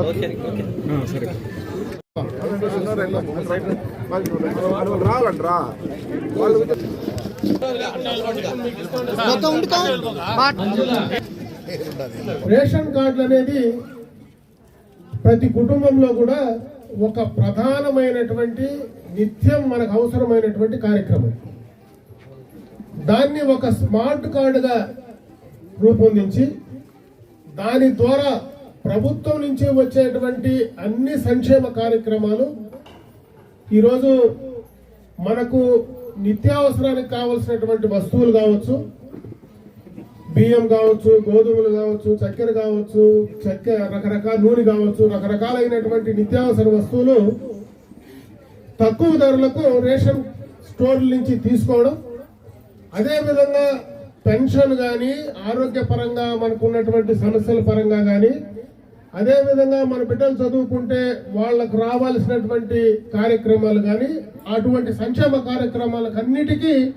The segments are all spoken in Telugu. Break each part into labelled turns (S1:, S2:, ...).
S1: Okay okay. సరే రాలండి రా వాళ్ళు
S2: రేషన్ కార్డులు అనేది ప్రతి కుటుంబంలో కూడా ఒక ప్రధానమైనటువంటి నిత్యం మనకు అవసరమైనటువంటి కార్యక్రమం. దాన్ని ఒక స్మార్ట్ కార్డుగా రూపొందించి దాని ద్వారా ప్రభుత్వం నుంచి వచ్చేటువంటి అన్ని సంక్షేమ కార్యక్రమాలు ఈరోజు మనకు నిత్యావసరానికి కావలసినటువంటి వస్తువులు కావచ్చు బియ్యం కావచ్చు గోధుమలు కావచ్చు చక్కెర కావచ్చు చక్కెర రకరకాల నూనె కావచ్చు రకరకాలైనటువంటి నిత్యావసర వస్తువులు తక్కువ ధరలకు రేషన్ స్టోర్ల నుంచి తీసుకోవడం అదేవిధంగా పెన్షన్ కానీ ఆరోగ్యపరంగా మనకు ఉన్నటువంటి సమస్యల పరంగా కానీ అదేవిధంగా మన బిడ్డలు చదువుకుంటే వాళ్ళకు రావాల్సినటువంటి కార్యక్రమాలు కానీ అటువంటి సంక్షేమ కార్యక్రమాలకన్నిటికీ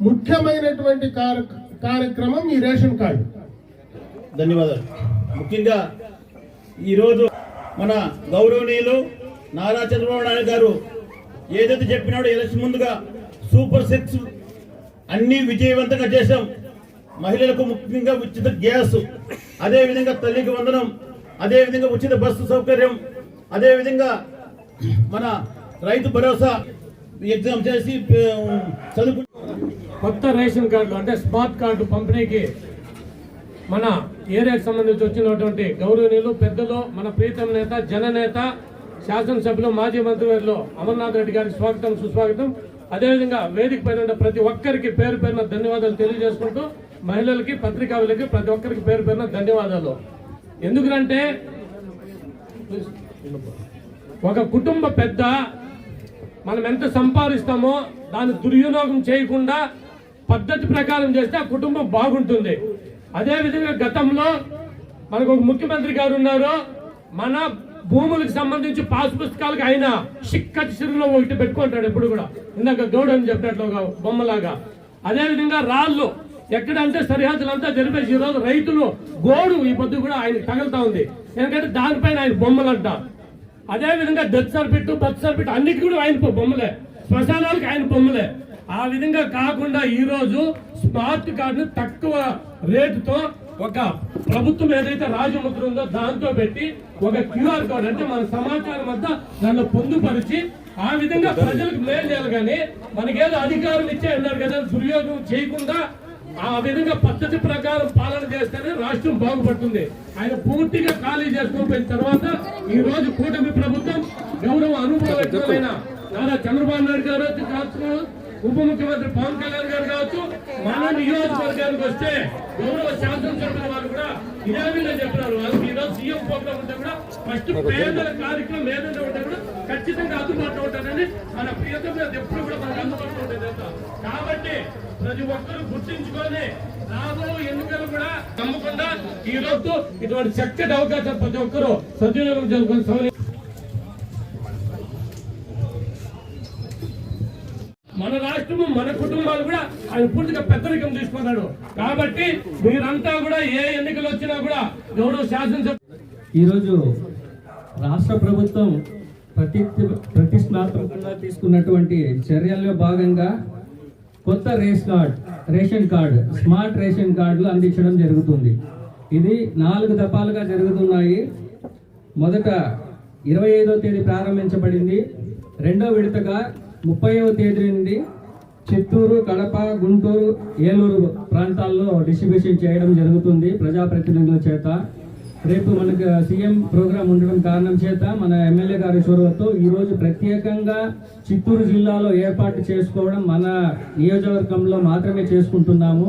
S2: ముఖ్యమైనటువంటి కార్య- కార్యక్రమం ఈ రేషన్ కార్డు.
S3: ధన్యవాదాలు. ముఖ్యంగా ఈరోజు మన గౌరవనీయులు నారా చంద్రబాబు నాయుడు గారు ఏదైతే చెప్పినాడో ఎలక్షన్ ముందుగా సూపర్ సిక్స్ అన్ని విజయవంతంగా చేశాం. మహిళలకు ముఖ్యంగా ఉచిత గ్యాస్. అదే విధంగా తల్లికి వందనం అదే విధంగా ఉచిత బస్సు సౌకర్యం అదే విధంగా మన రైతు భరోసా ఎగ్జామ్ చేసి చదువు
S4: కొత్త రేషన్ కార్డులు అంటే స్మార్ట్ కార్డు పంపిణీకి మన ఏరియాకి సంబంధించి వచ్చినటువంటి గౌరవనీయులు పెద్దలు మన ప్రీతం నేత జననేత శాసనసభ్యులు మాజీ మంత్రివర్యులు అమర్నాథ్ రెడ్డి గారికి స్వాగతం సుస్వాగతం. అదేవిధంగా వేదిక పైన ఉన్న ప్రతి ఒక్కరికి పేరు పేరున ధన్యవాదాలు తెలియజేసుకుంటూ మహిళలకి పత్రికారులకి ప్రతి ఒక్కరికి పేరు పేరున ధన్యవాదాలు. ఎందుకంటే ఒక కుటుంబ పెద్ద మనం ఎంత సంపాదిస్తామో దాన్ని దుర్వినియోగం చేయకుండా పద్ధతి ప్రకారం చేస్తే ఆ కుటుంబం బాగుంటుంది. అదేవిధంగా గతంలో మనకు ఒక ముఖ్యమంత్రి గారు ఉన్నారు. మన భూములకు సంబంధించి పాస్ పుస్తకాలకు ఆయన చిక్కటి సిరులో ఒకటి పెట్టుకుంటాడు ఎప్పుడు కూడా. ఇందాక గౌడ్ అని ఒక బొమ్మలాగా. అదేవిధంగా రాళ్ళు ఎక్కడంటే సరిహద్దులంతా జరిపేసి ఈరోజు రోజు రైతులు గోడు ఈ పొద్దు కూడా ఆయన తగులుతా ఉంది. ఎందుకంటే దానిపైన ఆయన బొమ్మలు అంట అదేవిధంగా డెత్ సర్టిఫికెట్ బర్త్ సర్టిఫికెట్ అన్నిటి కూడా ఆయన బొమ్మలే. శ్మశానాలకు ఆయన బొమ్మలే. ఆ విధంగా కాకుండా ఈరోజు స్మార్ట్ కార్డు తక్కువ రేటుతో ఒక ప్రభుత్వం ఏదైతే రాజముద్ర ఉందో దాంతో పెట్టి ఒక క్యూఆర్ కోడ్ అంటే మన సమాచారం అంతా దాన్ని పొందుపరిచి ఆ విధంగా ప్రజలకు మేలు చేయాలి కానీ మనకేదో అధికారులు ఇచ్చే అన్నారు కదా దుర్యోగం చేయకుండా ఆ విధంగా పద్ధతి ప్రకారం పాలన చేస్తేనే రాష్ట్రం బాగుపడుతుంది. ఆయన పూర్తిగా ఖాళీ చేసుకోపోయిన తర్వాత ఈ రోజు కూటమి ప్రభుత్వం గౌరవ అనుభవమైన నారా చంద్రబాబు నాయుడు గారు ఉప ముఖ్యమంత్రి పవన్ కళ్యాణ్ గారు కావచ్చు మన నియోజకవర్గానికి వస్తే గౌరవ శాసనసభ్యుల వారు కూడా ఇదే విధంగా చెప్పినారు వాళ్ళకి ఈ రోజు సీఎం ప్రోగ్రామ్ ఉంటే కూడా ఫస్ట్ పేదల కార్యక్రమం ఏదైనా ఉంటే కూడా ఖచ్చితంగా అందుబాటులో ఉంటారని మన ప్రియతమ ఎప్పుడు కూడా మనకు అందుబాటులో ఉంటుంది అంతా. కాబట్టి ప్రతి ఒక్కరు గుర్తించుకొని రాబో ఎన్నికలు కూడా నమ్మకుండా ఈ రోజు ఇటువంటి చక్కటి అవకాశం ప్రతి ఒక్కరు సద్వినియోగం చేసుకొని మన రాష్ట్రము మన కుటుంబాలు కూడా ఆయన పూర్తిగా పెద్దరికం తీసుకున్నాడు కాబట్టి మీరంతా కూడా ఏ ఎన్నికలు వచ్చినా కూడా గౌరవ శాసనసభ
S5: ఈరోజు రాష్ట్ర ప్రభుత్వం ప్రతి ప్రతిష్టాత్మకంగా తీసుకున్నటువంటి చర్యల్లో భాగంగా కొత్త race card ration card smart ration కార్డులు అందించడం జరుగుతుంది. ఇది నాలుగు దఫాలుగా జరుగుతున్నాయి. మొదట ఇరవై ఐదో తేదీ ప్రారంభించబడింది. రెండో విడతగా ముప్పైవ తేదీ నుండి చిత్తూరు కడప గుంటూరు ఏలూరు ప్రాంతాల్లో డిస్ట్రిబ్యూషన్ చేయడం జరుగుతుంది ప్రజాప్రతినిధుల చేత. రేపు మనకు సీఎం ప్రోగ్రాం ఉండడం కారణం చేత మన ఎమ్మెల్యే గారి చొరవతో ఈరోజు ప్రత్యేకంగా చిత్తూరు జిల్లాలో ఏర్పాటు చేసుకోవడం మన నియోజకవర్గంలో మాత్రమే చేసుకుంటున్నాము.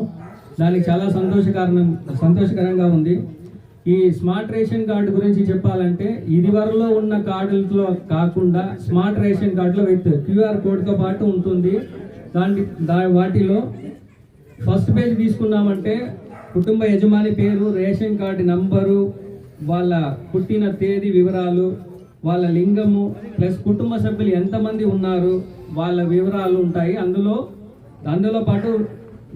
S5: దానికి చాలా సంతోషకరం సంతోషకరంగా ఉంది. ఈ స్మార్ట్ రేషన్ కార్డు గురించి చెప్పాలంటే ఇది వరలో ఉన్న కార్డులతో కాకుండా స్మార్ట్ రేషన్ కార్డులో విత్ క్యూఆర్ కోడ్తో పాటు ఉంటుంది. దాని దా వాటిలో ఫస్ట్ పేజ్ తీసుకున్నామంటే కుటుంబ యజమాని పేరు రేషన్ కార్డు నంబరు వాళ్ళ పుట్టిన తేదీ వివరాలు వాళ్ళ లింగము ప్లస్ కుటుంబ సభ్యులు ఎంతమంది ఉన్నారు వాళ్ళ వివరాలు ఉంటాయి. అందులో అందులో పాటు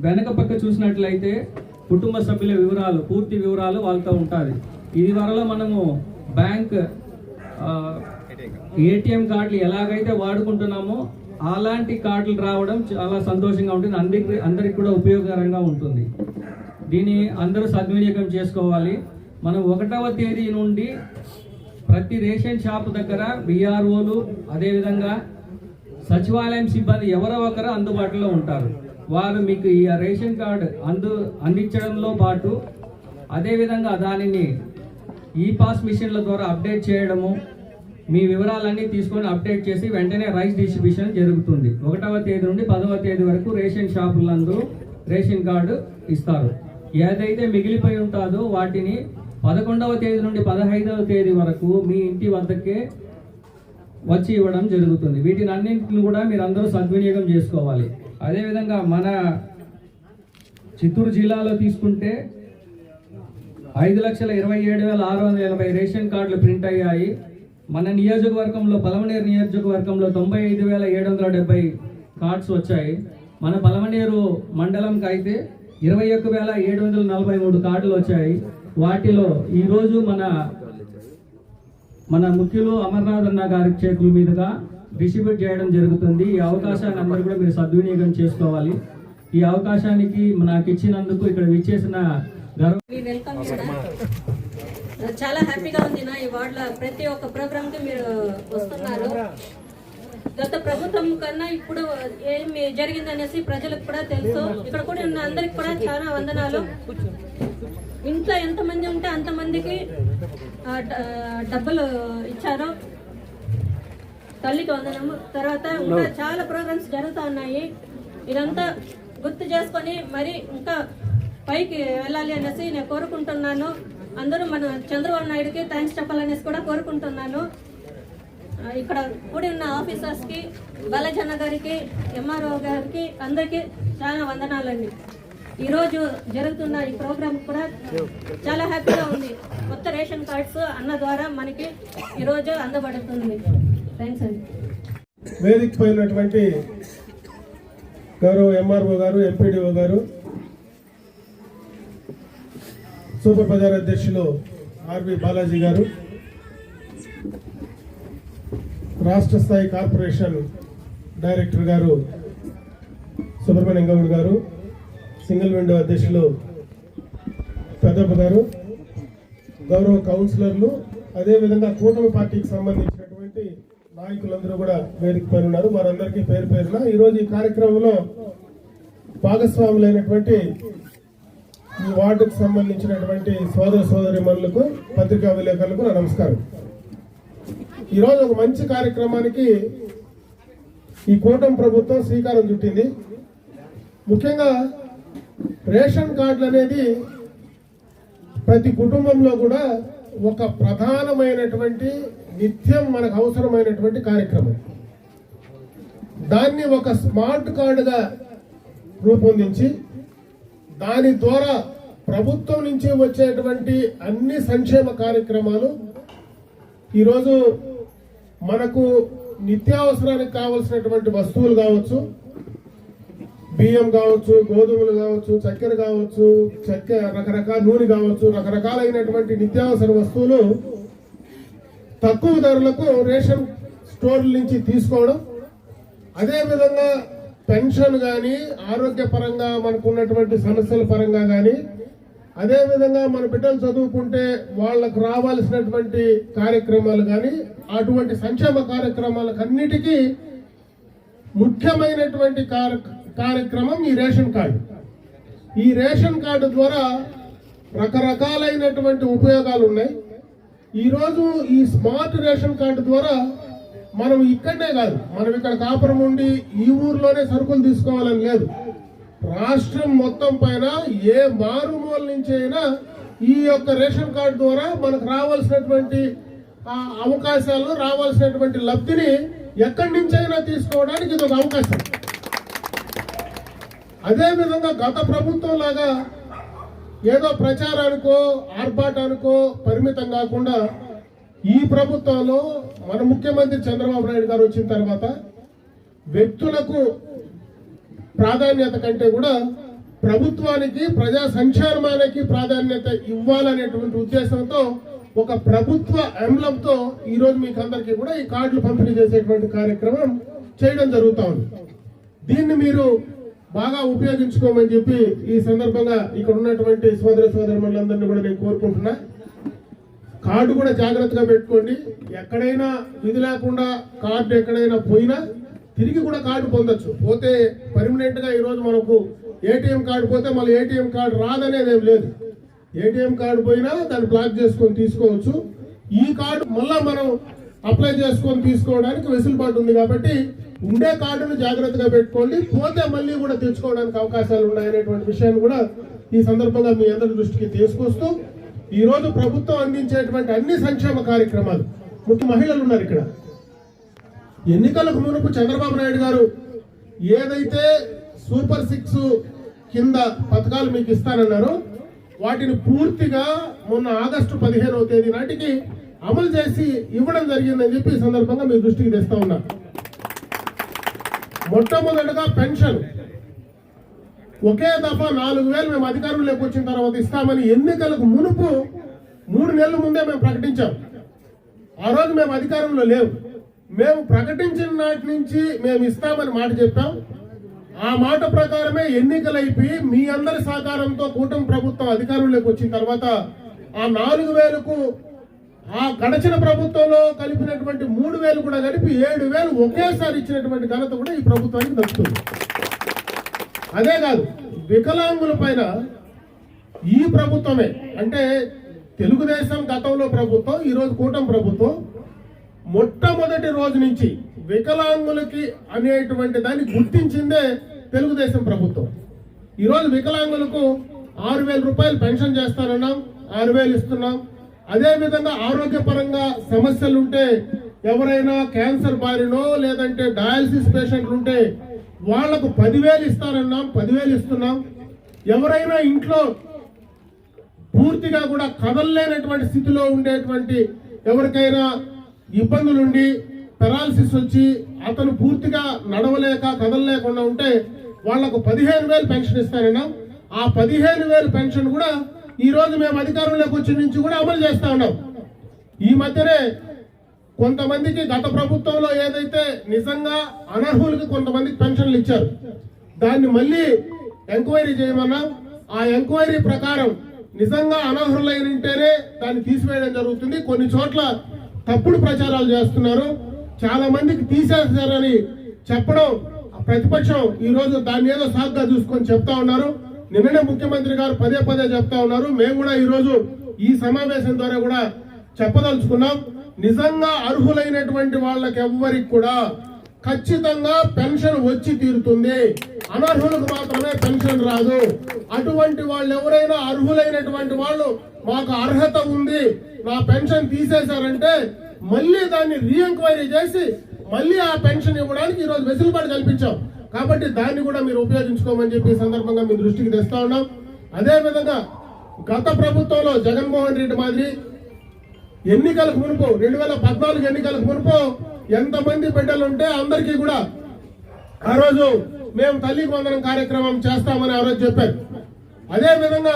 S5: వెనక పక్క చూసినట్లయితే కుటుంబ సభ్యుల వివరాలు పూర్తి వివరాలు వాళ్ళతో ఉంటుంది. ఇది వరలో మనము బ్యాంక్ ఏటీఎం కార్డులు ఎలాగైతే వాడుకుంటున్నామో అలాంటి కార్డులు రావడం చాలా సంతోషంగా ఉంటుంది. అందరికి అందరికి కూడా ఉపయోగకరంగా ఉంటుంది. దీన్ని అందరూ సద్వినియోగం చేసుకోవాలి. మనం ఒకటవ తేదీ నుండి ప్రతి రేషన్ షాప్ దగ్గర విఆర్ఓలు అదేవిధంగా సచివాలయం సిబ్బంది ఎవరో ఒకరు అందుబాటులో ఉంటారు. వారు మీకు ఈ రేషన్ కార్డు అందు అందించడంలో పాటు అదేవిధంగా దానిని ఈ పాస్ మిషన్ల ద్వారా అప్డేట్ చేయడము మీ వివరాలన్నీ తీసుకొని అప్డేట్ చేసి వెంటనే రైస్ డిస్ట్రిబ్యూషన్ జరుగుతుంది. ఒకటవ తేదీ నుండి పదవ తేదీ వరకు రేషన్ షాపులందు రేషన్ కార్డు ఇస్తారు. ఏదైతే మిగిలిపోయి ఉంటుందో వాటిని పదకొండవ తేదీ నుండి పదహైదవ తేదీ వరకు మీ ఇంటి వద్దకే వచ్చి ఇవ్వడం జరుగుతుంది. వీటిని అన్నింటిని కూడా మీరు అందరూ సద్వినియోగం చేసుకోవాలి. అదేవిధంగా మన చిత్తూరు జిల్లాలో తీసుకుంటే ఐదు లక్షల ఇరవై ఏడు వేల ఆరు వందల ఎనభై రేషన్ కార్డులు ప్రింట్ అయ్యాయి. మన నియోజకవర్గంలో పలమనేరు నియోజకవర్గంలో తొంభై ఐదు వేల ఏడు వందల డెబ్బై కార్డ్స్ వచ్చాయి. మన పలమనేరు మండలంకి అయితే ఇరవై ఒక్క వేల ఏడు వందల నలభై మూడు కార్డులు వచ్చాయి. వాటిలో ఈరోజు మన మన ముఖ్యులు అమర్నాథ్ అన్న గారి చేతుల మీదుగా డిస్ట్రిబ్యూట్ చేయడం జరుగుతుంది. ఈ అవకాశాన్ని అందరూ కూడా మీరు సద్వినియోగం చేసుకోవాలి. ఈ అవకాశానికి నాకు ఇచ్చినందుకు ఇక్కడ విచ్చేసిన
S6: చాలా హ్యాపీగా ఉంది నా ఈ వార్డులో. ప్రతి ఒక్క ప్రోగ్రామ్కి మీరు వస్తున్నారు. గత ప్రభుత్వం కన్నా ఇప్పుడు ఏమి జరిగిందనేసి ప్రజలకు కూడా తెలుసు. ఇక్కడ కూడా ఉన్న అందరికి కూడా చాలా వందనాలు. ఇంట్లో ఎంతమంది ఉంటే అంతమందికి డబ్బులు ఇచ్చారు. తల్లికి వందనము తర్వాత ఇంకా చాలా ప్రోగ్రామ్స్ జరుగుతూ ఉన్నాయి. ఇదంతా గుర్తు చేసుకొని మరి ఇంకా పైకి వెళ్ళాలి అనేసి నేను కోరుకుంటున్నాను. అందరూ మన చంద్రబాబు నాయుడుకి థ్యాంక్స్ చెప్పాలనేసి కూడా కోరుకుంటున్నాను. ఇక్కడ కూడి ఉన్న ఆఫీసర్స్కి బాలజన్న గారికి ఎంఆర్ఓ గారికి అందరికీ చాలా వందనాలండి. ఈ రోజు జరుగుతున్న ఈ ప్రోగ్రామ్ కూడా చాలా హ్యాపీగా ఉంది. కొత్త రేషన్ కార్డ్స్ అన్న ద్వారా మనకి ఈ రోజు అందబడుతుంది. థ్యాంక్స్ అండి.
S2: వేదిక పోయినటువంటి గౌరవ ఎంఆర్ఓ గారు ఎంపీడీఓ గారు సూపర్ బజార్ అధ్యక్షులు ఆర్వి బాలాజీ గారు రాష్ట్ర స్థాయి కార్పొరేషన్ డైరెక్టర్ గారు సుబ్రహ్మణ్యం గౌడ్ గారు సింగిల్ విండో అధ్యక్షులు పెద్దప్ప గారు గౌరవ కౌన్సిలర్లు అదేవిధంగా కూటమి పార్టీకి సంబంధించిన నాయకులందరూ కూడా వేదిక పైన ఉన్నారు. వారందరికీ పేరు పేరున ఈరోజు ఈ కార్యక్రమంలో భాగస్వాములైనటువంటి ఈ వార్డుకు సంబంధించినటువంటి సోదర సోదరి మనులకు పత్రికా విలేకరులకు నా నమస్కారం. ఈరోజు ఒక మంచి కార్యక్రమానికి ఈ కూటమి ప్రభుత్వం శ్రీకారం చుట్టింది. ముఖ్యంగా రేషన్ కార్డులు అనేది ప్రతి కుటుంబంలో కూడా ఒక ప్రధానమైనటువంటి నిత్యం మనకు అవసరమైనటువంటి కార్యక్రమం. దాన్ని ఒక స్మార్ట్ కార్డుగా రూపొందించి దాని ద్వారా ప్రభుత్వం నుంచి వచ్చేటువంటి అన్ని సంక్షేమ కార్యక్రమాలు ఈరోజు మనకు నిత్యావసరానికి కావలసినటువంటి వస్తువులు కావచ్చు బియ్యం కావచ్చు గోధుమలు కావచ్చు చక్కెర కావచ్చు చక్కెర రకరకాల నూనె కావచ్చు రకరకాలైనటువంటి నిత్యావసర వస్తువులు తక్కువ ధరలకు రేషన్ స్టోర్ల నుంచి తీసుకోవడం. అదేవిధంగా పెన్షన్ కానీ ఆరోగ్యపరంగా మనకు ఉన్నటువంటి సమస్యల పరంగా కానీ అదేవిధంగా మన బిడ్డలు చదువుకుంటే వాళ్ళకు రావాల్సినటువంటి కార్యక్రమాలు కానీ అటువంటి సంక్షేమ కార్యక్రమాలకు అన్నిటికీ ముఖ్యమైనటువంటి కార్యక్రమం ఈ రేషన్ కార్డు. ఈ రేషన్ కార్డు ద్వారా రకరకాలైనటువంటి ఉపయోగాలు ఉన్నాయి ఈరోజు ఈ స్మార్ట్ రేషన్ కార్డు ద్వారా మనం ఇక్కడనే కాదు మనం ఇక్కడ కాపురం ఉండి ఈ ఊర్లోనే సరుకులు తీసుకోవాలని లేదు. రాష్ట్రం మొత్తం పైన ఏ మారుమూల నుంచి అయినా ఈ యొక్క రేషన్ కార్డు ద్వారా మనకు రావాల్సినటువంటి అవకాశాలు అవకాశాలను రావాల్సినటువంటి లబ్ధిని ఎక్కడి నుంచైనా తీసుకోవడానికి ఇది ఒక అవకాశం. అదే విధంగా గత ప్రభుత్వం లాగా ఏదో ప్రచారానికో ఆర్భాటానికో పరిమితం కాకుండా ఈ ప్రభుత్వంలో మన ముఖ్యమంత్రి చంద్రబాబు నాయుడు గారు వచ్చిన తర్వాత వ్యక్తులకు ప్రాధాన్యత కంటే కూడా ప్రభుత్వానికి ప్రజా సంక్షేమానికి ప్రాధాన్యత ఇవ్వాలనేటువంటి ఉద్దేశంతో ఒక ప్రభుత్వ ఎంలంతో ఈరోజు మీకు అందరికీ కూడా ఈ కార్డులు పంపిణీ చేసేటువంటి కార్యక్రమం చేయడం జరుగుతా ఉంది. దీన్ని మీరు బాగా ఉపయోగించుకోమని చెప్పి ఈ సందర్భంగా ఇక్కడ ఉన్నటువంటి సోదర సోదరులందరినీ కూడా నేను కోరుకుంటున్నా. కార్డు కూడా జాగ్రత్తగా పెట్టుకోండి. ఎక్కడైనా విధి లేకుండా కార్డు ఎక్కడైనా పోయినా తిరిగి కూడా కార్డు పొందొచ్చు. పోతే పర్మనెంట్గా ఈరోజు మనకు ఏటీఎం కార్డు పోతే మళ్ళీ ఏటీఎం కార్డు రాదనేది ఏం లేదు. ఏటీఎం కార్డు పోయినా దాన్ని బ్లాక్ చేసుకొని తీసుకోవచ్చు. ఈ కార్డు మళ్ళా మనం అప్లై చేసుకొని తీసుకోవడానికి వెసులుబాటు ఉంది కాబట్టి ఉండే కార్డును జాగ్రత్తగా పెట్టుకోండి. పోతే మళ్ళీ కూడా తెచ్చుకోవడానికి అవకాశాలు ఉన్నాయనేటువంటి విషయాన్ని కూడా ఈ సందర్భంగా మీ అందరి దృష్టికి తీసుకొస్తూ ఈరోజు ప్రభుత్వం అందించేటువంటి అన్ని సంక్షేమ కార్యక్రమాలు. ముఖ్య మహిళలు ఉన్నారు ఇక్కడ. ఎన్నికలకు మునుపు చంద్రబాబు నాయుడు గారు ఏదైతే సూపర్ సిక్స్ కింద పథకాలు మీకు ఇస్తానన్నారో వాటిని పూర్తిగా మొన్న ఆగస్టు పదిహేనవ తేదీ నాటికి అమలు చేసి ఇవ్వడం జరిగిందని చెప్పి ఈ సందర్భంగా మీ దృష్టికి తెస్తా ఉన్నా. మొట్టమొదటిగా పెన్షన్. ఒకే దఫా నాలుగు వేలు మేము అధికారంలోకి వచ్చిన తర్వాత ఇస్తామని ఎన్నికలకు మునుపు మూడు నెలల ముందే మేము ప్రకటించాం. ఆ రోజు మేము అధికారంలో లేవు. మేము ప్రకటించిన నాటి నుంచి మేము ఇస్తామని మాట చెప్పాం. ఆ మాట ప్రకారమే ఎన్నికలైపోయి మీ అందరి సహకారంతో కూటమి ప్రభుత్వం అధికారంలోకి వచ్చిన తర్వాత ఆ నాలుగు వేలకు ఆ గడచిన ప్రభుత్వంలో కలిపినటువంటి మూడు వేలు కూడా కలిపి ఏడు వేలు ఒకేసారి ఇచ్చినటువంటి ఘనత కూడా ఈ ప్రభుత్వానికి దక్కుతుంది. అదే కాదు వికలాంగుల పైన ఈ ప్రభుత్వమే అంటే తెలుగుదేశం గతంలో ప్రభుత్వం ఈరోజు కూటమి ప్రభుత్వం మొట్టమొదటి రోజు నుంచి వికలాంగులకి అనేటువంటి దాన్ని గుర్తించిందే తెలుగుదేశం ప్రభుత్వం. ఈరోజు వికలాంగులకు ఆరు వేల రూపాయలు పెన్షన్ చేస్తానన్నాం ఆరు వేలు ఇస్తున్నాం అదేవిధంగా ఆరోగ్యపరంగా సమస్యలు ఉంటే ఎవరైనా క్యాన్సర్ బారినో లేదంటే డయాలసిస్ పేషెంట్లు ఉంటే వాళ్ళకు పదివేలు ఇస్తారన్నాం పదివేలు ఇస్తున్నాం. ఎవరైనా ఇంట్లో పూర్తిగా కూడా కదలలేనటువంటి స్థితిలో ఉండేటువంటి ఎవరికైనా ఇబ్బందులుండి పెరాలసిస్ వచ్చి అతను పూర్తిగా నడవలేక కదలలేకుండా ఉంటే వాళ్ళకు పదిహేను వేలు పెన్షన్ ఇస్తారన్నాం ఆ పదిహేను వేలు పెన్షన్ కూడా ఈ రోజు మేము అధికారంలోకి వచ్చి నుంచి కూడా అమలు చేస్తా ఉన్నాం. ఈ మధ్యనే కొంతమందికి గత ప్రభుత్వంలో ఏదైతే నిజంగా అనర్హులకి కొంతమందికి పెన్షన్లు ఇచ్చారు దాన్ని మళ్ళీ ఎంక్వైరీ చేయమన్నాం. ఆ ఎంక్వైరీ ప్రకారం నిజంగా అనర్హులైన ఉంటేనే దాన్ని తీసివేయడం జరుగుతుంది. కొన్ని చోట్ల తప్పుడు ప్రచారాలు చేస్తున్నారు. చాలా మందికి తీసేస్తారని చెప్పడం ప్రతిపక్షం ఈ రోజు దాన్ని ఏదో సాగ్గా చూసుకొని చెప్తా ఉన్నారు. నిన్ననే ముఖ్యమంత్రి గారు పదే పదే చెప్తా ఉన్నారు. మేము కూడా ఈరోజు ఈ సమావేశం ద్వారా కూడా చెప్పదలుచుకున్నాం. నిజంగా అర్హులైనటువంటి వాళ్ళకి ఎవ్వరికి కూడా ఖచ్చితంగా పెన్షన్ వచ్చి తీరుతుంది. అనర్హులకు మాత్రమే పెన్షన్ రాదు. అటువంటి వాళ్ళు ఎవరైనా అర్హులైనటువంటి వాళ్ళు మాకు అర్హత ఉంది. నా పెన్షన్ తీసేశారంటే మళ్ళీ దాన్ని రీఎంక్వైరీ చేసి మళ్ళీ ఆ పెన్షన్ ఇవ్వడానికి ఈరోజు వెసులుబాటు కల్పించాం. కాబట్టి దాన్ని కూడా మీరు ఉపయోగించుకోమని చెప్పి సందర్భంగా మీ దృష్టికి తెస్తా ఉన్నాం. అదే విధంగా గత ప్రభుత్వంలో జగన్మోహన్ రెడ్డి మాదిరి ఎన్నికలకు మునుపు రెండు వేల పద్నాలుగు ఎన్నికలకు మునుపు ఎంతమంది బిడ్డలు ఉంటే అందరికీ కూడా ఆ రోజు మేము తల్లి వందనం కార్యక్రమం చేస్తామని ఆ రోజు చెప్పారు. అదే విధంగా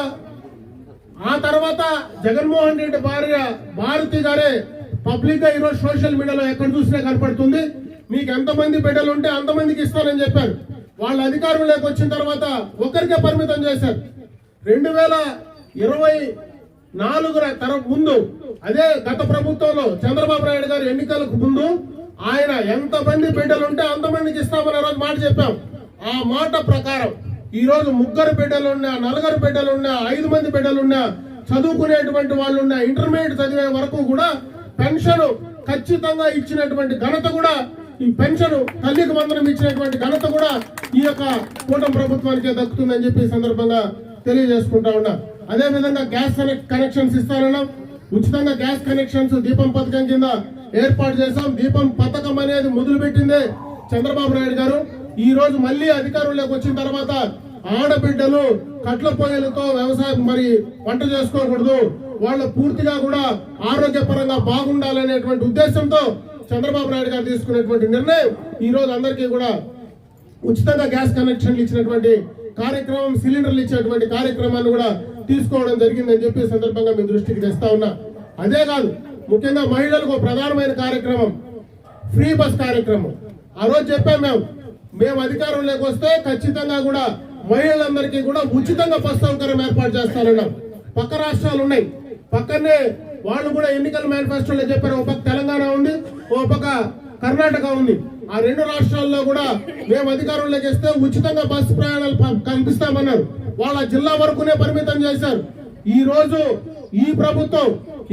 S2: ఆ తర్వాత జగన్మోహన్ రెడ్డి భార్య భారతి గారే పబ్లిక్గా ఈరోజు సోషల్ మీడియాలో ఎక్కడ చూసినా కనపడుతుంది. మీకు ఎంతమంది బిడ్డలు ఉంటే అంతమందికి ఇస్తానని చెప్పారు. వాళ్ళ అధికారంలోకి వచ్చిన తర్వాత ఒకరికే పరిమితం చేశారు. రెండు వేల ఇరవై నాలుగు తర ముందు అదే గత ప్రభుత్వంలో చంద్రబాబు నాయుడు గారు ఎన్నికలకు ముందు ఆయన ఎంతమంది బిడ్డలు ఉంటే అంతమందికి ఇస్తామని రోజు మాట చెప్పాం. ఆ మాట ప్రకారం ఈ రోజు ముగ్గురు బిడ్డలున్నా నలుగురు బిడ్డలున్నా ఐదు మంది బిడ్డలున్నా చదువుకునేటువంటి వాళ్ళు ఉన్న ఇంటర్మీడియట్ చదివే వరకు కూడా పెన్షన్ ఖచ్చితంగా ఇచ్చినటువంటి ఘనత కూడా ఈ పెన్షన్ తల్లికి వందనం ఇచ్చినటువంటి ఘనత కూడా ఈ యొక్క కూటమి ప్రభుత్వానికే దక్కుతుందని చెప్పి సందర్భంగా తెలియజేసుకుంటా ఉన్నా. అదే విధంగా గ్యాస్ కనెక్షన్స్ ఇస్తానన్నాం. ఉచితంగా గ్యాస్ కనెక్షన్స్ దీపం పథకం కింద ఏర్పాటు చేశాం. దీపం పథకం అనేది మొదలు పెట్టిందే చంద్రబాబు నాయుడు గారు. ఈ రోజు మళ్ళీ అధికారంలోకి వచ్చిన తర్వాత ఆడబిడ్డలు కట్ల పొయ్యలతో వ్యవసాయం మరి వంట చేసుకోకూడదు. వాళ్ళు పూర్తిగా కూడా ఆరోగ్యపరంగా బాగుండాలనేటువంటి ఉద్దేశంతో చంద్రబాబు నాయుడు గారు తీసుకున్నటువంటి నిర్ణయం ఈ రోజు అందరికీ కూడా ఉచితంగా గ్యాస్ కనెక్షన్లు ఇచ్చినటువంటి కార్యక్రమం సిలిండర్లు ఇచ్చేటువంటి కార్యక్రమాన్ని కూడా తీసుకోవడం జరిగిందని చెప్పి సందర్భంగా మీ దృష్టికి తెస్తా ఉన్నా. అదే కాదు ముఖ్యంగా మహిళలకు ప్రధానమైన కార్యక్రమం ఫ్రీ బస్ కార్యక్రమం. ఆ రోజు చెప్పాం మేము మేము అధికారంలోకి వస్తే ఖచ్చితంగా కూడా మహిళలందరికీ కూడా ఉచితంగా బస్ సౌకర్యం ఏర్పాటు చేస్తారన్నాం పక్క రాష్ట్రాలు ఉన్నాయి. పక్కనే వాళ్ళు కూడా ఎన్నికల మేనిఫెస్టోలో చెప్పారు ఒక తెలంగాణ ఉంది ఓ పక్క కర్ణాటక ఉంది. ఆ రెండు రాష్ట్రాల్లో కూడా మేము అధికారంలోకి వస్తే ఉచితంగా బస్సు ప్రయాణాలు కల్పిస్తామన్నారు. వాళ్ళ జిల్లా వరకునే పరిమితం చేశారు. ఈ రోజు ఈ ప్రభుత్వం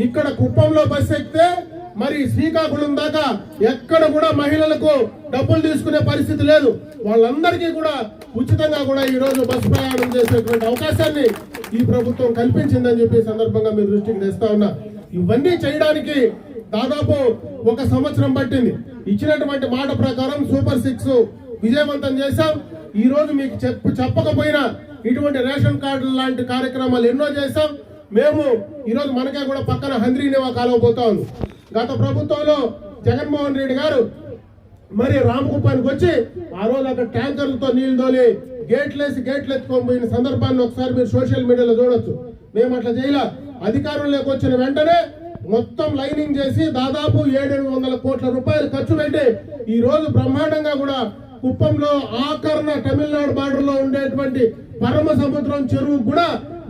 S2: ఇక్కడ కుప్పంలో బస్సు ఎక్కితే మరి శ్రీకాకుళం దాకా ఎక్కడ కూడా మహిళలకు డబ్బులు తీసుకునే పరిస్థితి లేదు. వాళ్ళందరికీ కూడా ఉచితంగా కూడా ఈ రోజు బస్సు ప్రయాణం చేసేటువంటి అవకాశాన్ని ఈ ప్రభుత్వం కల్పించిందని చెప్పి సందర్భంగా మీ దృష్టికి తెస్తా ఉన్నా. ఇవన్నీ చేయడానికి దాదాపు ఒక సంవత్సరం పట్టింది. ఇచ్చినటువంటి మాట ప్రకారం సూపర్ సిక్స్ విజయవంతం చేశాం. ఈ రోజు మీకు చెప్ప చెప్పకపోయినా ఇటువంటి రేషన్ కార్డు లాంటి కార్యక్రమాలు ఎన్నో చేశాం. మేము ఈరోజు మనకే కూడా పక్కన హంద్రీనేవా కాలువ పోతా ఉంది. గత ప్రభుత్వంలో జగన్మోహన్ రెడ్డి గారు మరి రామకుప్పానికి వచ్చి ఆ రోజు అక్కడ ట్యాంకర్లతో నీళ్ళు తోలి గేట్లేసి గేట్లు ఎత్తుకొని పోయిన సందర్భాన్ని ఒకసారి మీరు సోషల్ మీడియాలో చూడొచ్చు. మేము అట్లా చేయలే. అధికారంలోకి వచ్చిన వెంటనే మొత్తం లైనింగ్ చేసి దాదాపు ఏడెనిమిది వందల కోట్ల రూపాయలు ఖర్చు పెట్టి ఈ రోజు బ్రహ్మాండంగా కూడా కుప్పంలో ఆకరణ తమిళనాడు బార్డర్లో ఉండేటువంటి పరమ సముద్రం చెరువు కూడా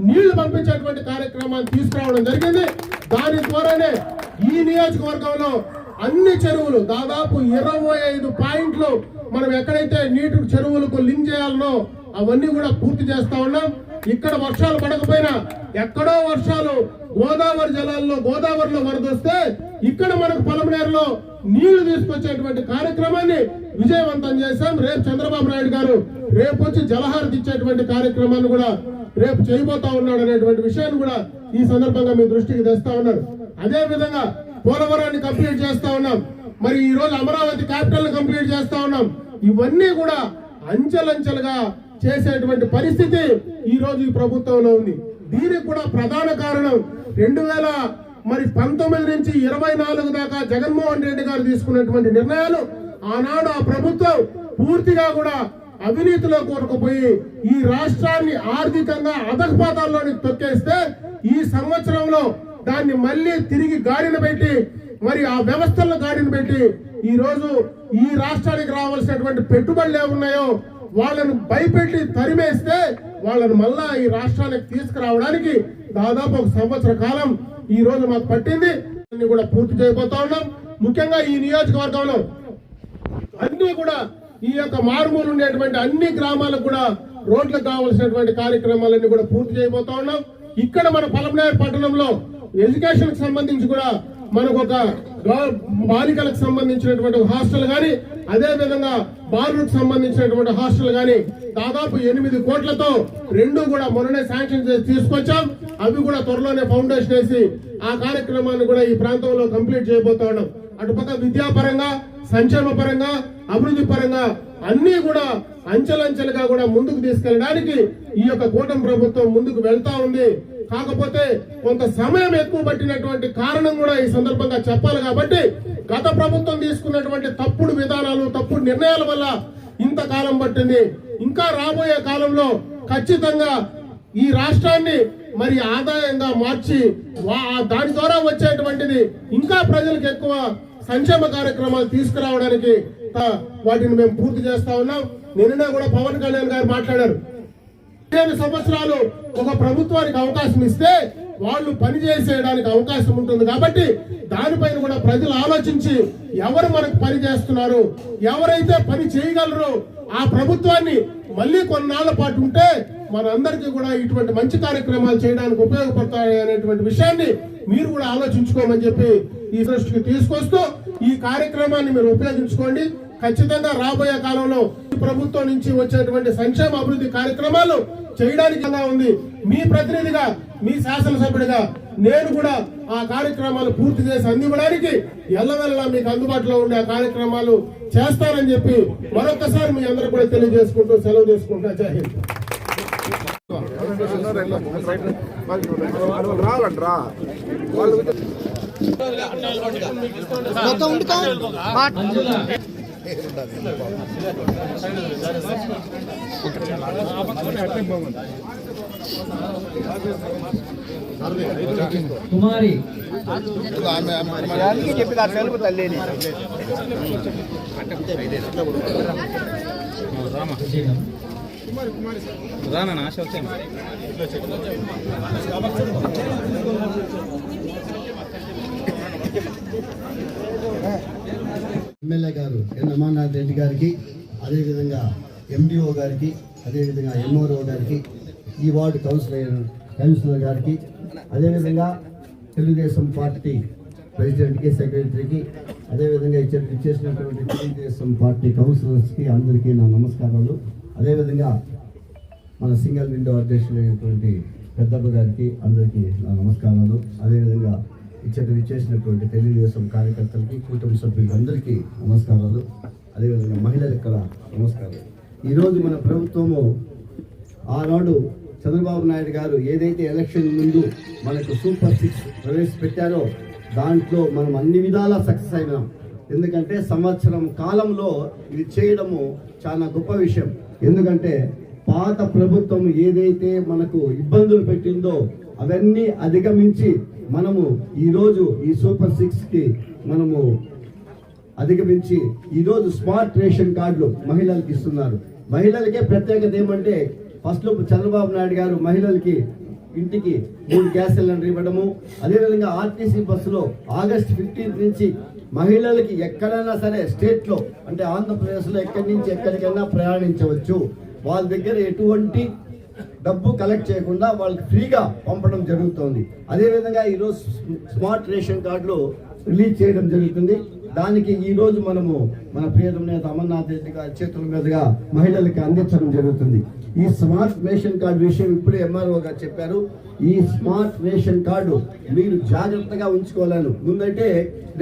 S2: నీళ్ళు పంపించేటువంటి కార్యక్రమాన్ని తీసుకురావడం జరిగింది. దాని ద్వారానే ఈ నియోజకవర్గంలో అన్ని చెరువులు దాదాపు ఇరవై ఐదు పాయింట్లు మనం ఎక్కడైతే నీటి చెరువులకు లింక్ చేయాలనో అవన్నీ కూడా పూర్తి చేస్తా ఉన్నాం. ఇక్కడ వర్షాలు పడకపోయినా ఎక్కడో వర్షాలు గోదావరి జలాల్లో గోదావరిలో వరద వస్తే ఇక్కడ మనకు పొలంనేరులో నీళ్ళు తీసుకొచ్చేటువంటి కార్యక్రమాన్ని విజయవంతం చేశాం. రేపు చంద్రబాబు నాయుడు గారు రేపు వచ్చి జలహారతి ఇచ్చేటువంటి కార్యక్రమాన్ని కూడా రేపు చేయబోతా ఉన్నాడు అనేటువంటి విషయాన్ని కూడా ఈ సందర్భంగా మీ దృష్టికి తెస్తా ఉన్నారు. అదే విధంగా పోలవరాన్ని కంప్లీట్ చేస్తా ఉన్నాం. మరి ఈ రోజు అమరావతి క్యాపిటల్ కంప్లీట్ చేస్తా ఉన్నాం. ఇవన్నీ కూడా అంచెలంచెలుగా చేసేటువంటి పరిస్థితి ఈ రోజు ఈ ప్రభుత్వంలో ఉంది. దీనికి కూడా ప్రధాన కారణం రెండు వేల మరి పంతొమ్మిది నుంచి ఇరవై నాలుగు దాకా జగన్మోహన్ రెడ్డి గారు తీసుకున్నటువంటి నిర్ణయాలు ఆనాడు ఆ ప్రభుత్వం పూర్తిగా కూడా అవినీతిలో కూరుకుపోయి ఈ రాష్ట్రాన్ని ఆర్థికంగా అధకపాతాల్లోని తొక్కేస్తే ఈ సంవత్సరంలో దాన్ని మళ్ళీ తిరిగి గాడిన పెట్టి మరి ఆ వ్యవస్థలను గాడిన పెట్టి ఈ రోజు ఈ రాష్ట్రానికి రావాల్సినటువంటి పెట్టుబడులు ఏమున్నాయో వాళ్ళను భయపెట్టి తరిమేస్తే వాళ్ళను మళ్ళా ఈ రాష్ట్రానికి తీసుకురావడానికి దాదాపు ఒక సంవత్సర కాలం ఈ రోజు మాకు పట్టింది. అన్ని కూడా పూర్తి చేయబోతా ఉన్నాం. ముఖ్యంగా ఈ నియోజకవర్గంలో అన్ని కూడా ఈ యొక్క మారుమూలు ఉండేటువంటి అన్ని గ్రామాలకు కూడా రోడ్లకు కావాల్సినటువంటి కార్యక్రమాలన్నీ కూడా పూర్తి చేయబోతా ఉన్నాం. ఇక్కడ మన పలమనేరు పట్టణంలో ఎడ్యుకేషన్ సంబంధించి కూడా మనకు ఒక బాలికలకు సంబంధించినటువంటి హాస్టల్ కానీ అదే విధంగా బాలులకు సంబంధించినటువంటి హాస్టల్ కానీ దాదాపు ఎనిమిది కోట్లతో రెండు కూడా మొన్ననే శాంక్షన్ చేసి తీసుకొచ్చాం. అవి కూడా త్వరలోనే ఫౌండేషన్ వేసి ఆ కార్యక్రమాన్ని కూడా ఈ ప్రాంతంలో కంప్లీట్ చేయబోతా ఉన్నాం. అటుపక్క విద్యాపరంగా సంక్షేమ పరంగా అభివృద్ధి పరంగా అన్ని కూడా అంచెలంచెలుగా కూడా ముందుకు తీసుకెళ్ళడానికి ఈ యొక్క కూటమి ప్రభుత్వం ముందుకు వెళ్తా ఉంది. కాకపోతే కొంత సమయం ఎక్కువ పట్టినటువంటి కారణం కూడా ఈ సందర్భంగా చెప్పాలి కాబట్టి గత ప్రభుత్వం తీసుకున్నటువంటి తప్పుడు విధానాలు తప్పుడు నిర్ణయాల వల్ల ఇంతకాలం పట్టింది. ఇంకా రాబోయే కాలంలో ఖచ్చితంగా ఈ రాష్ట్రాన్ని మరి ఆదాయంగా మార్చి దాని ద్వారా వచ్చేటువంటిది ఇంకా ప్రజలకు ఎక్కువ సంక్షేమ కార్యక్రమాలు తీసుకురావడానికి వాటిని మేము పూర్తి చేస్తా ఉన్నాం. నిన్ననే కూడా పవన్ కళ్యాణ్ గారు మాట్లాడారు. పదిహేను సంవత్సరాలు ఒక ప్రభుత్వానికి అవకాశం ఇస్తే వాళ్ళు పని చేసేయడానికి అవకాశం ఉంటుంది కాబట్టి దానిపైన కూడా ప్రజలు ఆలోచించి ఎవరు మనకు పని చేస్తున్నారు ఎవరైతే పని చేయగలరో ఆ ప్రభుత్వాన్ని మళ్ళీ కొన్నాళ్ళ పాటు ఉంటే మనందరికీ కూడా ఇటువంటి మంచి కార్యక్రమాలు చేయడానికి ఉపయోగపడతాయి అనేటువంటి విషయాన్ని మీరు కూడా ఆలోచించుకోమని చెప్పి ఈ దృష్టికి తీసుకొస్తూ ఈ కార్యక్రమాన్ని మీరు ఉపయోగించుకోండి. ఖచ్చితంగా రాబోయే కాలంలో ప్రభుత్వం నుంచి వచ్చేటువంటి సంక్షేమ అభివృద్ధి కార్యక్రమాలు చేయడానికి ఉంది. మీ ప్రతినిధిగా మీ శాసనసభ్యుడిగా నేను కూడా ఆ కార్యక్రమాలు పూర్తి చేసి అందివ్వడానికి ఎల్లవెల్లా మీకు అందుబాటులో ఉండే ఆ కార్యక్రమాలు చేస్తానని చెప్పి మరొకసారి మీ అందరూ కూడా తెలియజేసుకుంటూ సెలవు తీసుకుంటా. జై హింద్.
S1: వాళ్ళు రావాలంటరా వాళ్ళు మొత్తం ఉండుకో
S5: కుమారి.
S1: అందుకే చెప్పి ఆ సెలవు తల్లిని.
S7: ఎమ్మెల్యే గారు ఎన్ అమర్నాథ్ రెడ్డి గారికి అదేవిధంగా ఎండిఓ గారికి అదేవిధంగా ఎంఓఓ గారికి ఈ వార్డు కౌన్సిలర్ కౌన్సిలర్ గారికి అదేవిధంగా తెలుగుదేశం పార్టీ ప్రెసిడెంట్కి సెక్రటరీకి అదేవిధంగా ఇచ్చే- ఇచ్చేసినటువంటి తెలుగుదేశం పార్టీ కౌన్సిలర్స్కి అందరికీ నా నమస్కారాలు. అదేవిధంగా మన సింగల్ విండో అధ్యక్షులైనటువంటి పెద్దప్ప గారికి అందరికీ నా నమస్కారాలు. అదేవిధంగా ఇచ్చట ఇచ్చేసినటువంటి తెలుగుదేశం కార్యకర్తలకి కుటుంబ సభ్యులందరికీ నమస్కారాలు. అదేవిధంగా మహిళలకు కూడా నమస్కారాలు. ఈరోజు మన ప్రభుత్వము ఆనాడు చంద్రబాబు నాయుడు గారు ఏదైతే ఎలక్షన్ ముందు మనకు సూపర్ సిక్స్ ప్రవేశపెట్టారో దాంట్లో మనం అన్ని విధాలా సక్సెస్ అయినాం. ఎందుకంటే సంవత్సరం కాలంలో ఇది చేయడము చాలా గొప్ప విషయం. ఎందుకంటే పాత ప్రభుత్వం ఏదైతే మనకు ఇబ్బందులు పెట్టిందో అవన్నీ అధిగమించి మనము ఈరోజు ఈ సూపర్ సిక్స్కి మనము అధిగమించి ఈరోజు స్మార్ట్ రేషన్ కార్డులు మహిళలకు ఇస్తున్నారు. మహిళలకే ప్రత్యేకత ఏమంటే ఫస్ట్లో చంద్రబాబు నాయుడు గారు మహిళలకి ఇంటికి మూడు గ్యాస్ సిలిండర్ ఇవ్వడము. అదేవిధంగా ఆర్టీసీ బస్సులో ఆగస్ట్ ఫిఫ్టీన్త్ నుంచి మహిళలకి ఎక్కడైనా సరే స్టేట్లో అంటే ఆంధ్రప్రదేశ్లో ఎక్కడి నుంచి ఎక్కడికైనా ప్రయాణించవచ్చు. వాళ్ళ దగ్గర ఎటువంటి డబ్బు కలెక్ట్ చేయకుండా వాళ్ళకి ఫ్రీగా పంపడం జరుగుతోంది. అదేవిధంగా ఈరోజు స్మార్ట్ రేషన్ కార్డులు రిలీజ్ చేయడం జరుగుతుంది. దానికి ఈరోజు మనము మన ప్రియతమ నేత అమర్నాథ్ రెడ్డి గారి చేతుల మీదుగా మహిళలకి అందించడం జరుగుతుంది. ఈ స్మార్ట్ రేషన్ కార్డు విషయం ఇప్పుడే ఎంఆర్ఓ గారు చెప్పారు. ఈ స్మార్ట్ రేషన్ కార్డు మీరు జాగ్రత్తగా ఉంచుకోలేను ముందంటే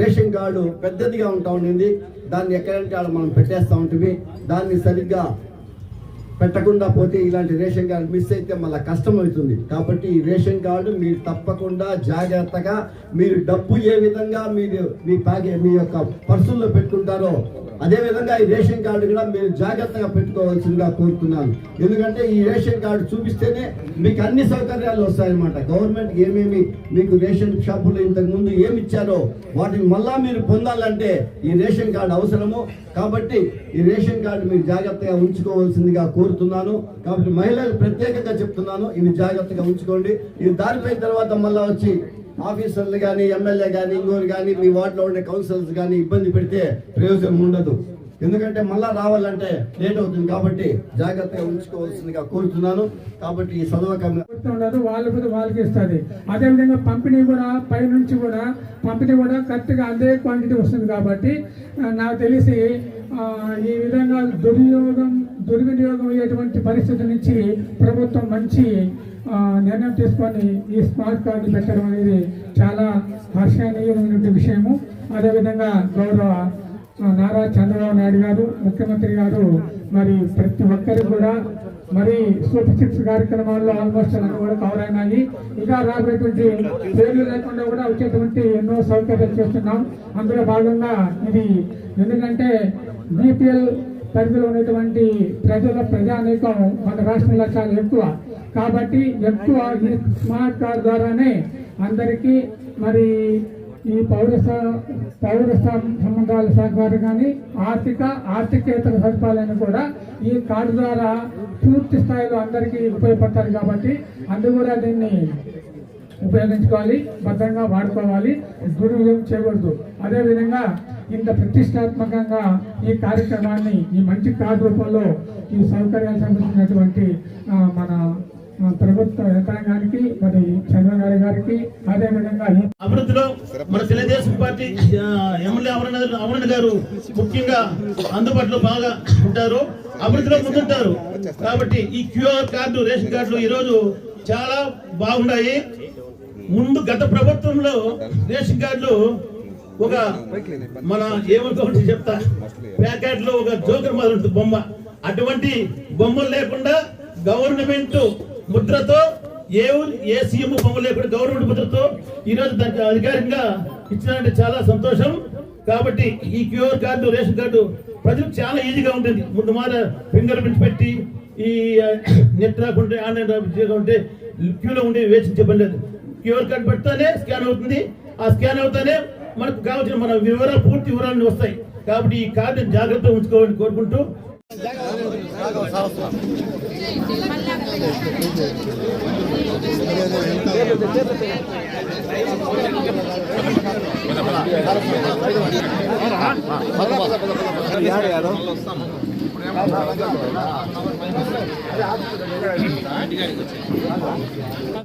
S7: రేషన్ కార్డు పెద్దదిగా ఉంటా ఉండింది. దాన్ని ఎక్కడంటే ఆడ మనం పెట్టేస్తూ ఉంటుంది దాన్ని సరిగ్గా పెట్టకుండా పోతే ఇలాంటి రేషన్ కార్డు మిస్ అయితే మళ్ళీ కష్టం అవుతుంది. కాబట్టి ఈ రేషన్ కార్డు మీరు తప్పకుండా జాగ్రత్తగా మీరు డబ్బు ఏ విధంగా మీరు మీ ప్యాకే మీ యొక్క పర్సుల్లో పెట్టుకుంటారో అదే విధంగా ఈ రేషన్ కార్డు కూడా మీరు జాగ్రత్తగా పెట్టుకోవాల్సిందిగా కోరుతున్నాను. ఎందుకంటే ఈ రేషన్ కార్డు చూపిస్తేనే మీకు అన్ని సౌకర్యాలు వస్తాయన్నమాట. గవర్నమెంట్ ఏమేమి మీకు రేషన్ షాపులు ఇంతకుముందు ఏమి ఇచ్చారో వాటిని మళ్ళా మీరు పొందాలంటే ఈ రేషన్ కార్డు అవసరము. కాబట్టి ఈ రేషన్ కార్డు మీరు జాగ్రత్తగా ఉంచుకోవాల్సిందిగా కోరు కోరుతున్నాను. కాబట్టి మహిళలు ప్రత్యేకంగా చెప్తున్నాను. ఇవి జాగ్రత్తగా ఉంచుకోండి. ఇది దారిపోయిన తర్వాత మళ్ళీ వచ్చి ఆఫీసర్లు కానీ ఎమ్మెల్యే కానీ ఇంకోరు కానీ మీ వార్డులో ఉండే కౌన్సిలర్స్ కానీ ఇబ్బంది పెడితే ప్రయోజనం ఉండదు. ఎందుకంటే మళ్ళా రావాలంటే లేట్ అవుతుంది కాబట్టి జాగ్రత్తగా ఉంచుకోవాల్సిందిగా కోరుతున్నాను. కాబట్టి ఈ చదవకం
S8: ఉండదు వాళ్ళ కూడా వాళ్ళకి ఇస్తుంది. అదేవిధంగా పంపిణీ కూడా పైనుంచి కూడా పంపిణీ కూడా కరెక్ట్గా అదే క్వాంటిటీ వస్తుంది కాబట్టి నాకు తెలిసి ఈ విధంగా దుర్వినియోగం దుర్వినియోగం అయ్యేటువంటి పరిస్థితి నుంచి ప్రభుత్వం మంచి నిర్ణయం తీసుకొని ఈ స్మార్ట్ కార్డు పెట్టడం అనేది చాలా హర్షణీయమైనటువంటి విషయము. అదేవిధంగా గౌరవ నారా చంద్రబాబు నాయుడు గారు ముఖ్యమంత్రి గారు మరి ప్రతి ఒక్కరికి కూడా మరి సూపర్ సిక్స్ కార్యక్రమాల్లో ఆల్మోస్ట్ అన్నీ కూడా కవర్ అయినాయి. ఇంకా రాబోయేటువంటి పేర్లు లేకుండా కూడా వచ్చేటువంటి ఎన్నో సౌకర్యాలు చేస్తున్నాం. అందులో భాగంగా ఇది ఎందుకంటే బీపీఎల్ పరిధిలో ఉన్నటువంటి ప్రజల ప్రజానీకం మన రాష్ట్రంలో చాలా ఎక్కువ. కాబట్టి ఎక్కువ ఈ స్మార్ట్ కార్డ్ ద్వారానే అందరికీ మరి ఈ పౌర పౌర సంబంధాల శాఖ వారు కానీ ఆర్థిక ఆర్థికేతర సదుపాయాలను కూడా ఈ కార్డు ద్వారా పూర్తి స్థాయిలో అందరికీ ఉపయోగపడతారు కాబట్టి అందరూ కూడా దీన్ని ఉపయోగించుకోవాలి భద్రంగా వాడుకోవాలి దుర్వినియోగం చేయకూడదు. అదేవిధంగా ఇంత ప్రతిష్టాత్మకంగా ఈ కార్యక్రమాన్ని ఈ మంచి కార్డు రూపంలో ఈ సౌకర్యాలు సంబంధించినటువంటి మన ప్రభుత్వ యంత్రాంగానికి మరి చంద్రగారి గారికి అదేవిధంగా
S3: అభివృద్ధిలో మన తెలుగుదేశం పార్టీ ఎమ్మెల్యే అవరణ గారు ముఖ్యంగా అందుబాటులో బాగా ఉంటారు అభివృద్ధిలో ముందుంటారు. కాబట్టి ఈ క్యూఆర్ కార్డు రేషన్ కార్డులు ఈ రోజు చాలా బాగున్నాయి. ముందు గత ప్రభుత్వంలో రేషన్ కార్డులు ఒక మన ఏమనుకోండి చెప్తా ప్యాకెట్లో ఒక జోకర్ మాదిరి ఉంటుంది బొమ్మ. అటువంటి బొమ్మలు లేకుండా గవర్నమెంట్ ముద్రతో ఏ ఏ సీఎం బొమ్మ లేకుండా గవర్నమెంట్ ముద్రతో ఈ రోజు దానికి అధికారికంగా ఇచ్చినారంటే చాలా సంతోషం. కాబట్టి ఈ క్యూఆర్ కార్డు రేషన్ కార్డు ప్రజలకు చాలా ఈజీగా ఉంటుంది. ముందు మాట ఫింగర్ ప్రింట్ పెట్టి ఈ నెట్ రాకుంటే ఆన్లైన్ ఉంటే క్యూలో ఉండి వేచి చెప్పండి. లేదు క్యూఆర్ కార్డు పెడితేనే స్కాన్ అవుతుంది. ఆ స్కాన్ అవుతానే मन को काल मन विवरा पूर्ति विवरा वस्ताई कार्य जाग्रत उ